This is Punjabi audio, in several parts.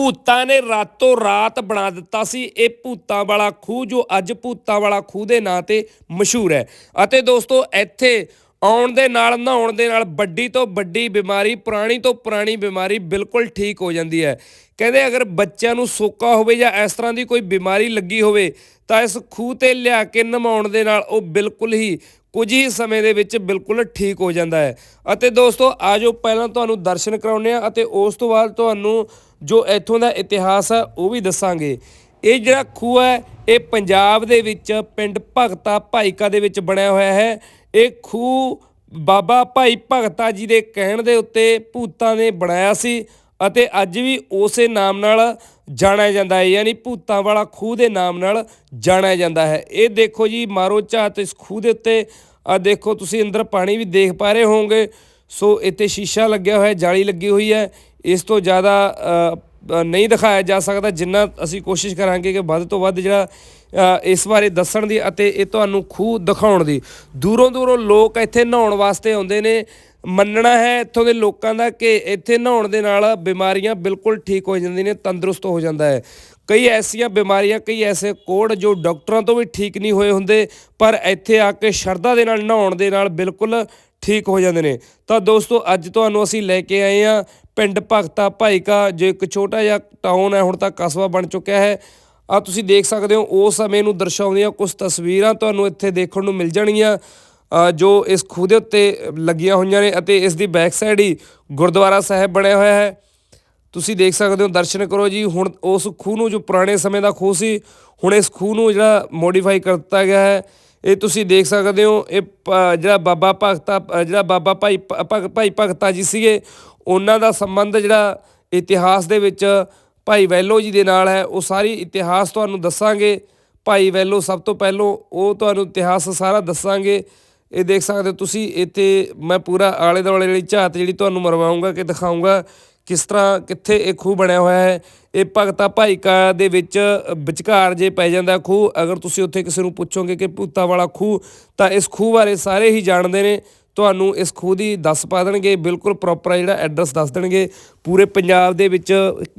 ਭੂਤਾਂ ਨੇ ਰਾਤੋਂ ਰਾਤ ਬਣਾ ਦਿੱਤਾ ਸੀ। ਇਹ ਭੂਤਾਂ ਵਾਲਾ ਖੂਹ ਜੋ ਅੱਜ ਭੂਤਾਂ ਵਾਲਾ ਖੂਹ ਦੇ ਨਾਂ ਤੇ ਮਸ਼ਹੂਰ ਹੈ। ਅਤੇ ਦੋਸਤੋ, ਇੱਥੇ ਆਉਣ ਦੇ ਨਾਲ, ਨਹਾਉਣ ਦੇ ਨਾਲ ਵੱਡੀ ਤੋਂ ਵੱਡੀ ਬਿਮਾਰੀ, ਪੁਰਾਣੀ ਤੋਂ ਪੁਰਾਣੀ ਬਿਮਾਰੀ ਬਿਲਕੁਲ ਠੀਕ ਹੋ ਜਾਂਦੀ ਹੈ। ਕਹਿੰਦੇ ਅਗਰ ਬੱਚਿਆਂ ਨੂੰ ਸੋਕਾ ਹੋਵੇ ਜਾਂ ਇਸ ਤਰ੍ਹਾਂ ਦੀ ਕੋਈ ਬਿਮਾਰੀ ਲੱਗੀ ਹੋਵੇ, ਤਾਂ ਇਸ ਖੂਹ ਤੇ ਲਿਆ ਕੇ ਨਮਾਉਣ ਦੇ ਨਾਲ ਉਹ ਬਿਲਕੁਲ ਹੀ ਕੁਝ ਹੀ ਸਮੇਂ ਦੇ ਵਿੱਚ ਬਿਲਕੁਲ ਠੀਕ ਹੋ ਜਾਂਦਾ ਹੈ। ਅਤੇ ਦੋਸਤੋ ਆਜੋ ਪਹਿਲਾਂ ਤੁਹਾਨੂੰ ਦਰਸ਼ਨ ਕਰਾਉਂਦੇ ਆ ਅਤੇ ਉਸ ਤੋਂ ਬਾਅਦ ਤੁਹਾਨੂੰ ਜੋ ਇੱਥੋਂ ਦਾ ਇਤਿਹਾਸ ਹੈ ਉਹ ਵੀ ਦੱਸਾਂਗੇ। ਇਹ ਜਿਹੜਾ ਖੂਹ ਹੈ, ਇਹ ਪੰਜਾਬ ਦੇ ਵਿੱਚ ਪਿੰਡ ਭਗਤਾ ਭਾਈਕਾ ਦੇ ਵਿੱਚ ਬਣਿਆ ਹੋਇਆ ਹੈ। ਇਹ ਖੂਹ ਬਾਬਾ ਭਾਈ ਭਗਤਾ ਜੀ ਦੇ ਕਹਿਣ ਦੇ ਉੱਤੇ ਭੂਤਾਂ ਨੇ ਬਣਾਇਆ ਸੀ। ਅਤੇ ਅੱਜ ਵੀ ਉਸੇ ਨਾਮ ਨਾਲ ਜਾਣਿਆ ਜਾਂਦਾ ਹੈ, ਯਾਨੀ ਭੂਤਾਂ ਵਾਲਾ ਖੂਹ ਦੇ ਨਾਮ ਨਾਲ ਜਾਣਿਆ ਜਾਂਦਾ ਹੈ। ਇਹ ਦੇਖੋ ਜੀ, ਮਾਰੋ ਝਾਤ ਇਸ ਖੂਹ ਦੇ ਉੱਤੇ। ਆ ਦੇਖੋ, ਤੁਸੀਂ ਅੰਦਰ ਪਾਣੀ ਵੀ ਦੇਖ ਪਾ ਰਹੇ ਹੋਵੋਗੇ। ਸੋ ਇੱਥੇ ਸ਼ੀਸ਼ਾ ਲੱਗਿਆ ਹੋਇਆ, ਜਾਲੀ ਲੱਗੀ ਹੋਈ ਹੈ। ਇਸ ਤੋਂ ਜ਼ਿਆਦਾ ਨਹੀਂ ਦਿਖਾਇਆ ਜਾ ਸਕਦਾ, ਜਿੰਨਾ ਅਸੀਂ ਕੋਸ਼ਿਸ਼ ਕਰਾਂਗੇ ਕਿ ਵੱਧ ਤੋਂ ਵੱਧ ਜਿਹੜਾ ਇਸ ਬਾਰੇ ਦੱਸਣ ਦੀ ਅਤੇ ਇਹ ਤੁਹਾਨੂੰ ਖੂਹ ਦਿਖਾਉਣ ਦੀ। ਦੂਰੋਂ ਦੂਰੋਂ ਲੋਕ ਇੱਥੇ ਨਹਾਉਣ ਵਾਸਤੇ ਆਉਂਦੇ ਨੇ। ਮੰਨਣਾ ਹੈ ਇੱਥੋਂ ਦੇ ਲੋਕਾਂ ਦਾ ਕਿ ਇੱਥੇ ਨਹਾਉਣ ਦੇ ਨਾਲ ਬਿਮਾਰੀਆਂ ਬਿਲਕੁਲ ਠੀਕ ਹੋ ਜਾਂਦੀਆਂ ਨੇ, ਤੰਦਰੁਸਤ ਹੋ ਜਾਂਦਾ ਹੈ। ਕਈ ਐਸੀਆਂ ਬਿਮਾਰੀਆਂ, ਕਈ ਐਸੇ ਕੋੜ ਜੋ ਡਾਕਟਰਾਂ ਤੋਂ ਵੀ ਠੀਕ ਨਹੀਂ ਹੋਏ ਹੁੰਦੇ, ਪਰ ਇੱਥੇ ਆ ਕੇ ਸ਼ਰਧਾ ਦੇ ਨਾਲ, ਨਹਾਉਣ ਦੇ ਨਾਲ ਬਿਲਕੁਲ ਠੀਕ ਹੋ ਜਾਂਦੇ ਨੇ। ਤਾਂ ਦੋਸਤੋ, ਅੱਜ ਤੁਹਾਨੂੰ ਅਸੀਂ ਲੈ ਕੇ ਆਏ ਆ ਪਿੰਡ ਭਗਤਾ ਭਾਈਕਾ, ਜੋ ਇੱਕ ਛੋਟਾ ਜਿਹਾ ਟਾਊਨ ਹੈ, ਹੁਣ ਤਾਂ ਕਸਬਾ ਬਣ ਚੁੱਕਿਆ ਹੈ। ਆ ਤੁਸੀਂ ਦੇਖ ਸਕਦੇ ਹੋ, ਉਸ ਸਮੇਂ ਨੂੰ ਦਰਸਾਉਂਦੀਆਂ ਕੁਝ ਤਸਵੀਰਾਂ ਤੁਹਾਨੂੰ ਇੱਥੇ ਦੇਖਣ ਨੂੰ ਮਿਲ ਜਾਣਗੀਆਂ। ਜੋ ਇਸ ਖੂਹ ਦੇ ਉੱਤੇ ਲੱਗੀਆਂ ਹੋਈਆਂ ਨੇ ਅਤੇ ਇਸ ਦੀ ਬੈਕ ਸਾਈਡ ਹੀ ਗੁਰਦੁਆਰਾ ਸਾਹਿਬ ਬਣਿਆ ਹੋਇਆ ਹੈ। ਤੁਸੀਂ ਦੇਖ ਸਕਦੇ ਹੋ, ਦਰਸ਼ਨ ਕਰੋ ਜੀ। ਹੁਣ ਉਸ ਖੂਹ ਨੂੰ ਜੋ ਪੁਰਾਣੇ ਸਮੇਂ ਦਾ ਖੂਹ ਸੀ, ਹੁਣ ਇਸ ਖੂਹ ਨੂੰ ਜਿਹੜਾ ਮੋਡੀਫਾਈ ਕਰ ਦਿੱਤਾ ਗਿਆ ਹੈ। ਇਹ ਤੁਸੀਂ ਦੇਖ ਸਕਦੇ ਹੋ, ਇਹ ਪ- ਜਿਹੜਾ ਬਾਬਾ ਭਗਤਾ, ਜਿਹੜਾ ਬਾਬਾ ਭਾਈ ਭ- ਭਗ- ਭਾਈ ਭਗਤਾ ਜੀ ਸੀਗੇ, ਉਹਨਾਂ ਦਾ ਸੰਬੰਧ ਜਿਹੜਾ ਇਤਿਹਾਸ ਦੇ ਵਿੱਚ ਭਾਈ ਵੈਲੋ ਜੀ ਦੇ ਨਾਲ ਹੈ। ਉਹ ਸਾਰੀ ਇਤਿਹਾਸ ਤੁਹਾਨੂੰ ਦੱਸਾਂਗੇ। ਭਾਈ ਵੈਲੋ ਸਭ ਤੋਂ ਪਹਿਲੋਂ ਉਹ ਤੁਹਾਨੂੰ ਇਤਿਹਾਸ ਸਾਰਾ ਦੱਸਾਂਗੇ। ਇਹ ਦੇਖ ਸਕਦੇ ਹੋ ਤੁਸੀਂ ਇੱਥੇ ਮੈਂ ਪੂਰਾ ਆਲੇ ਦੁਆਲੇ ਜਿਹੜੀ ਝਾਤ ਜਿਹੜੀ ਤੁਹਾਨੂੰ ਮਰਵਾਉਂਗਾ ਕਿ ਦਿਖਾਉਂਗਾ ਕਿਸ ਤਰ੍ਹਾਂ ਕਿੱਥੇ ਇਹ ਖੂਹ ਬਣਿਆ ਹੋਇਆ ਹੈ। ਇਹ ਭਗਤਾ ਭਾਈਕਾ ਦੇ ਵਿੱਚ ਵਿਚਕਾਰ ਜੇ ਪੈ ਜਾਂਦਾ ਖੂਹ, ਅਗਰ ਤੁਸੀਂ ਉੱਥੇ ਕਿਸੇ ਨੂੰ ਪੁੱਛੋਗੇ ਕਿ ਭੂਤਾ ਵਾਲਾ ਖੂਹ, ਤਾਂ ਇਸ ਖੂਹ ਬਾਰੇ ਸਾਰੇ ਹੀ ਜਾਣਦੇ ਨੇ। ਤੁਹਾਨੂੰ ਇਸ ਖੂਹ ਦੀ ਦੱਸ ਪਾ ਦੇਣਗੇ, ਬਿਲਕੁਲ ਪ੍ਰੋਪਰ ਜਿਹੜਾ ਐਡਰੈਸ ਦੱਸ ਦੇਣਗੇ। ਪੂਰੇ ਪੰਜਾਬ ਦੇ ਵਿੱਚ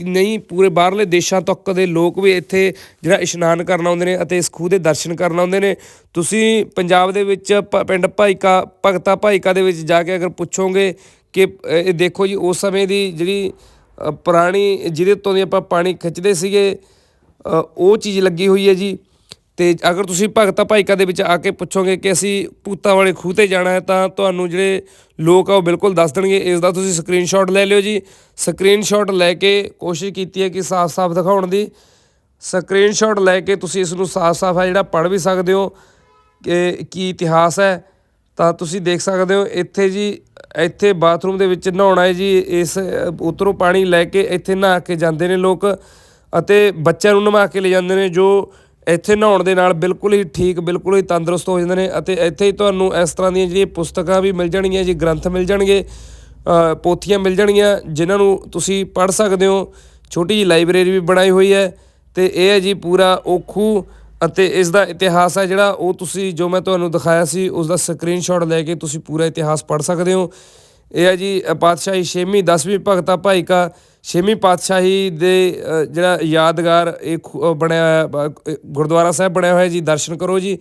ਨਹੀਂ, ਪੂਰੇ ਬਾਹਰਲੇ ਦੇਸ਼ਾਂ ਤੱਕ ਦੇ ਲੋਕ ਵੀ ਇੱਥੇ ਜਿਹੜਾ ਇਸ਼ਨਾਨ ਕਰਨ ਆਉਂਦੇ ਨੇ ਅਤੇ ਇਸ ਖੂਹ ਦੇ ਦਰਸ਼ਨ ਕਰਨ ਆਉਂਦੇ ਨੇ। ਤੁਸੀਂ ਪੰਜਾਬ ਦੇ ਵਿੱਚ ਪਿੰਡ ਭਾਈਕਾ, ਭਗਤਾ ਭਾਈਕਾ ਦੇ ਵਿੱਚ ਜਾ ਕੇ ਅਗਰ ਪੁੱਛੋਗੇ ਕਿ ਇਹ ਦੇਖੋ ਜੀ, ਉਸ ਸਮੇਂ ਦੀ ਜਿਹੜੀ ਪੁਰਾਣੀ, ਜਿਹਦੇ ਤੋਂ ਦੀ ਆਪਾਂ ਪਾਣੀ ਖਿੱਚਦੇ ਸੀਗੇ ਉਹ ਚੀਜ਼ ਲੱਗੀ ਹੋਈ ਹੈ ਜੀ। ਤੇ ਅਗਰ ਤੁਸੀਂ ਭਗਤਾ ਭਾਈਕਾ ਦੇ ਵਿੱਚ ਆ ਕੇ ਪੁੱਛੋਗੇ ਕਿ ਅਸੀਂ ਭੂਤਾਂ ਵਾਲੇ ਖੂਹ ਤੇ ਜਾਣਾ ਹੈ, ਤਾਂ ਤੁਹਾਨੂੰ ਜਿਹੜੇ ਲੋਕ ਆ ਉਹ ਬਿਲਕੁਲ ਦੱਸ ਦੇਣਗੇ। ਇਸ ਦਾ ਤੁਸੀਂ ਸਕਰੀਨਸ਼ਾਟ ਲੈ ਲਿਓ ਜੀ। ਸਕਰੀਨਸ਼ਾਟ ਲੈ ਕੇ ਕੋਸ਼ਿਸ਼ ਕੀਤੀ ਹੈ ਕਿ ਸਾਫ਼-ਸਾਫ਼ ਦਿਖਾਉਣ ਦੀ। ਸਕਰੀਨਸ਼ਾਟ ਲੈ ਕੇ ਤੁਸੀਂ ਇਸ ਨੂੰ ਸਾਫ਼-ਸਾਫ਼ ਹੈ ਜਿਹੜਾ ਪੜ੍ਹ ਵੀ ਸਕਦੇ ਹੋ, ਕਿ ਕੀ ਇਤਿਹਾਸ ਹੈ, ਤਾਂ ਤੁਸੀਂ ਦੇਖ ਸਕਦੇ ਹੋ। ਇੱਥੇ ਜੀ, ਇੱਥੇ ਬਾਥਰੂਮ ਦੇ ਵਿੱਚ ਨਹਾਉਣਾ ਹੈ ਜੀ, ਇਸ ਉਤਰੋਂ ਪਾਣੀ ਲੈ ਕੇ ਇੱਥੇ ਨਹਾ ਕੇ ਜਾਂਦੇ ਨੇ ਲੋਕ ਅਤੇ ਬੱਚਿਆਂ ਨੂੰ ਨਵਾ ਕੇ ਲੈ ਜਾਂਦੇ ਨੇ ਜੋ ਇੱਥੇ ਨਹਾਉਣ ਦੇ ਨਾਲ ਬਿਲਕੁਲ ਹੀ ਠੀਕ, ਬਿਲਕੁਲ ਹੀ ਤੰਦਰੁਸਤ ਹੋ ਜਾਂਦੇ ਨੇ ਅਤੇ ਇੱਥੇ ਹੀ ਤੁਹਾਨੂੰ ਇਸ ਤਰ੍ਹਾਂ ਦੀਆਂ ਜਿਹੜੀਆਂ ਪੁਸਤਕਾਂ ਵੀ ਮਿਲ ਜਾਣਗੀਆਂ, ਜੀ ਗ੍ਰੰਥ ਮਿਲ ਜਾਣਗੇ ਪੋਥੀਆਂ ਮਿਲ ਜਾਣਗੀਆਂ, ਜਿਨ੍ਹਾਂ ਨੂੰ ਤੁਸੀਂ ਪੜ੍ਹ ਸਕਦੇ ਹੋ। ਛੋਟੀ ਜਿਹੀ ਲਾਇਬ੍ਰੇਰੀ ਵੀ ਬਣਾਈ ਹੋਈ ਹੈ ਤੇ ਇਹ ਹੈ ਜੀ ਪੂਰਾ ਉਹ ਅਤੇ ਇਸ ਦਾ ਇਤਿਹਾਸ ਹੈ ਜਿਹੜਾ ਉਹ ਤੁਸੀਂ ਜੋ ਮੈਂ ਤੁਹਾਨੂੰ ਦਿਖਾਇਆ ਸੀ, ਉਸ ਦਾ ਸਕਰੀਨਸ਼ਾਟ ਲੈ ਕੇ ਤੁਸੀਂ ਪੂਰਾ ਇਤਿਹਾਸ ਪੜ੍ਹ ਸਕਦੇ ਹੋ। ਇਹ ਹੈ ਜੀ ਪਾਤਸ਼ਾਹੀ ਛੇਵੀਂ 10ਵੀਂ ਭਗਤਾ ਭਾਈ ਕਾ। ਛੇਵੀਂ ਪਾਤਸ਼ਾਹੀ ਦੇ ਜਿਹੜਾ ਯਾਦਗਾਰ, ਇਹ ਖੂ- ਬਣਿਆ ਹੋਇਆ ਗੁਰਦੁਆਰਾ ਸਾਹਿਬ ਬਣਿਆ ਹੋਇਆ ਜੀ, ਦਰਸ਼ਨ ਕਰੋ ਜੀ,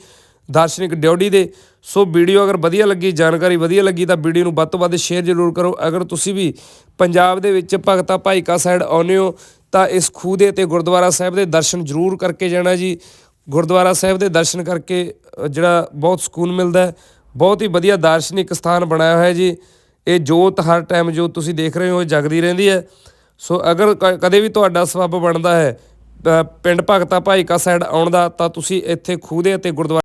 ਦਾਰਸ਼ਨਿਕ ਡਿਊਟੀ ਦੇ। ਸੋ ਵੀਡੀਓ ਅਗਰ ਵਧੀਆ ਲੱਗੀ, ਜਾਣਕਾਰੀ ਵਧੀਆ ਲੱਗੀ, ਤਾਂ ਵੀਡੀਓ ਨੂੰ ਵੱਧ ਤੋਂ ਵੱਧ ਸ਼ੇਅਰ ਜ਼ਰੂਰ ਕਰੋ। ਅਗਰ ਤੁਸੀਂ ਵੀ ਪੰਜਾਬ ਦੇ ਵਿੱਚ ਭਗਤਾ ਭਾਈ ਕਾ ਸਾਈਡ ਆਉਂਦੇ ਹੋ, ਤਾਂ ਇਸ ਖੂਹ ਦੇ ਤੇ ਗੁਰਦੁਆਰਾ ਸਾਹਿਬ ਦੇ ਦਰਸ਼ਨ ਜ਼ਰੂਰ ਕਰਕੇ ਜਾਣਾ ਜੀ। ਗੁਰਦੁਆਰਾ ਸਾਹਿਬ ਦੇ ਦਰਸ਼ਨ ਕਰਕੇ ਜਿਹੜਾ ਬਹੁਤ ਸਕੂਨ ਮਿਲਦਾ ਹੈ, ਬਹੁਤ ਹੀ ਵਧੀਆ ਦਾਰਸ਼ਨਿਕ ਸਥਾਨ ਬਣਾਇਆ ਹੋਇਆ ਹੈ ਜੀ। ਇਹ ਜੋਤ ਹਰ ਟਾਈਮ ਜੋ ਤੁਸੀਂ ਦੇਖ ਰਹੇ ਹੋ, ਇਹ ਜਗਦੀ ਰਹਿੰਦੀ ਹੈ। ਸੋ ਅਗਰ ਕ- ਕਦੇ ਵੀ ਤੁਹਾਡਾ ਸਬੱਬ ਬਣਦਾ ਹੈ ਪਿੰਡ ਭਗਤਾ ਭਾਈ ਕਾ ਸਾਈਡ ਆਉਣ ਦਾ, ਤਾਂ ਤੁਸੀਂ ਇੱਥੇ ਖੂਹ ਦੇ ਅਤੇ ਗੁਰਦੁਆਰਾ